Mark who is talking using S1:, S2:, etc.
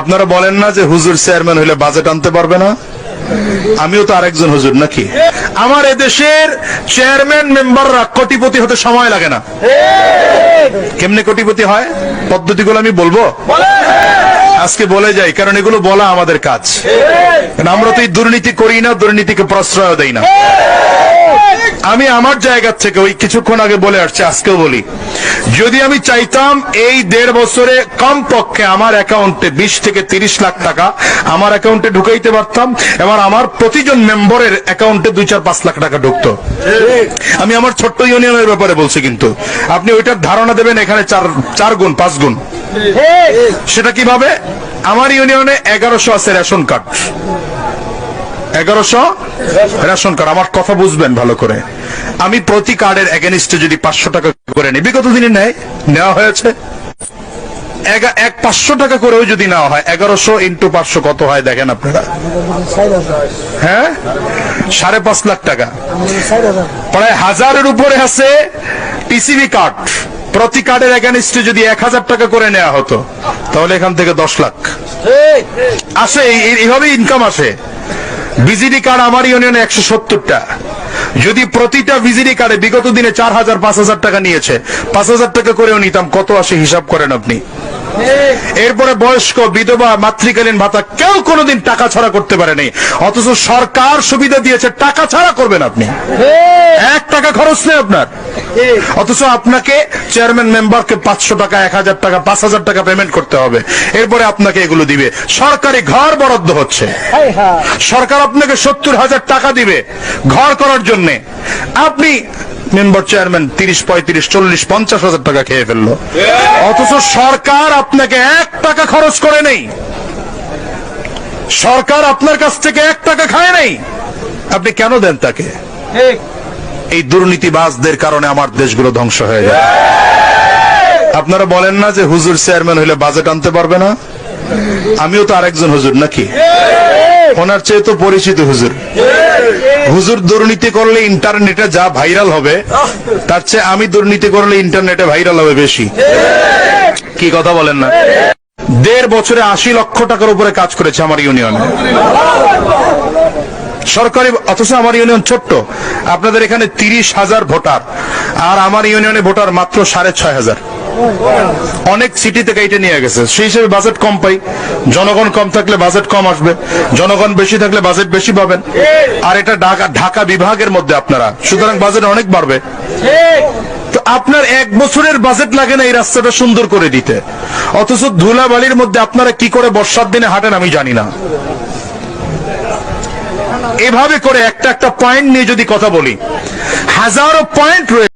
S1: আপনারা বলেন না যে হুজুর চেয়ারম্যান হইলে বাজেট আনতে পারবে না? আমিও তো আরেকজন হুজুর, নাকি? আমার এদেশের চেয়ারম্যান মেম্বাররা কোটিপতি হতে সময় লাগে না। কেমনে কোটিপতি হয়? পদ্ধতিগুলো আমি বলব? আজকে বলে যাই, কারণ এগুলো বলা আমাদের কাজ। আমরা তো এই দুর্নীতি করি না, দুর্নীতিকে প্রশ্রয় দেই না। আমি আমার জায়গা থেকে ওই কিছুক্ষণ আগে বলে আসছি, আজকেও বলি। যদি আমি চাইতাম এই দেড় বছরে কম পক্ষে আমার অ্যাকাউন্টে বিশ থেকে তিরিশ লাখ টাকা আমার অ্যাকাউন্টে ঢুকাইতে পারতাম এবং আমার প্রতিজন মেম্বারের অ্যাকাউন্টে দুই চার পাঁচ লাখ টাকা ঢুকতো। আমি আমার ছোট্ট ইউনিয়নের ব্যাপারে বলছি কিন্তু। আপনি ওইটার ধারণা দেবেন, এখানে চার চার গুণ, পাঁচ গুণ। সেটা কীভাবে? আমার ইউনিয়নে এগারোশো আছে রেশন কার্ড। এগারোশো রেশন কার্ড। আমার কথা বুঝবেন ভালো করে। আমি প্রতি কার্ডের এগেনিস্টে যদি পাঁচশো টাকা করে নিই, বিগত দিনে নেয় নেওয়া হয়েছে। এক পাঁচশো টাকা করেও যদি নেওয়া হয়, এগারোশো ইন্টু পাঁচশো কত হয় দেখেন আপনারা। হ্যাঁ? সাড়ে পাঁচ লাখ টাকা। প্রায় হাজারের উপরে আছে টিসিবি কার্ড প্রতি কার্ডের এগেনিস্টে যদি এক হাজার টাকা করে নেওয়া হতো, তাহলে এখান থেকে দশ লাখ। আসে, এই- এইভাবে ইনকাম আসে। বিজিডি কার্ড আমার ইউনিয়নে একশো সত্তরটা। যদি প্রতিটা ভিজিটি কার্ডে বিগত দিনে চার হাজার পাঁচ হাজার টাকা নিয়েছে, পাঁচ হাজার টাকা করেও নিতাম, কত আসে হিসাব করেন আপনি? এরপরে বয়স্ক বিধবা মাতৃকালীন ভাতা কেউ কোনোদিন টাকা ছাড়া করতে পারেনি। অথচ সরকার সুবিধা দিয়েছে টাকা ছাড়া করবেন আপনি। এক টাকা খরচ নেই আপনার। অথচ আপনাকে চেয়ারম্যান মেম্বারকে পাঁচশো টাকা এক হাজার টাকা পাঁচ হাজার টাকা পেমেন্ট করতে হবে। এরপরে আপনাকে এগুলো দিবে। সরকারি ঘর বরাদ্দ হচ্ছে। সরকার আপনাকে সত্তর হাজার টাকা দিবে ঘর করার জন্য। আপনি মেম্বার চেয়ারম্যান তিরিশ পঁয়ত্রিশ, চল্লিশ, পঞ্চাশ হাজার টাকা খেয়ে ফেলল। অথচ সরকার আপনাকে এক টাকা খরচ করে নেই। সরকার আপনার কাছ থেকে এক টাকা খায় নাই। আপনি কেন দেন তাকে? এই দুর্নীতিবাজদের কারণে আমার দেশগুলো ধ্বংস হয়ে যায়। আপনারা বলেন না যে হুজুর চেয়ারম্যান হলে বাজেট আনতে পারবে না? আমিও তো আরেকজন হুজুর নাকি? ওনার চেয়ে তো পরিচিত হুজুর। হুজুর দুর্নীতি করলে ইন্টারনেটে যা ভাইরাল হবে তার চেয়ে আমি দুর্নীতি করলে ইন্টারনেটে ভাইরাল হবে বেশি। কি কথা বলেন না? দেড় বছরে আশি লক্ষ টাকার উপরে কাজ করেছে আমার ইউনিয়নে। সরকারি অথচ আমার ইউনিয়ন ছোট্ট। আপনাদের এখানে তিরিশ হাজার ভোটার আর আমার ইউনিয়নে ভোটার মাত্র সাড়ে ছয় হাজার। অনেক সিটি থেকে এটা নিয়ে গেছে। সেই হিসেবে বাজেট কম পাই। জনগণ কম থাকলে বাজেট কম আসবে। জনগণ বেশি থাকলে বাজেট বেশি পাবেন। আর এটা ঢাকা ঢাকা বিভাগের মধ্যে আপনারা। সুতরাং বাজেট অনেক বাড়বে। তো আপনার এক বছরের বাজেট লাগে না এই রাস্তাটা সুন্দর করে দিতে। অথচ ধুলাবালির মধ্যে আপনারা কি করে বর্ষার দিনে হাঁটেন আমি জানি না। এভাবে করে একটা একটা পয়েন্ট নিয়ে যদি কথা বলি, হাজারো পয়েন্ট রয়েছে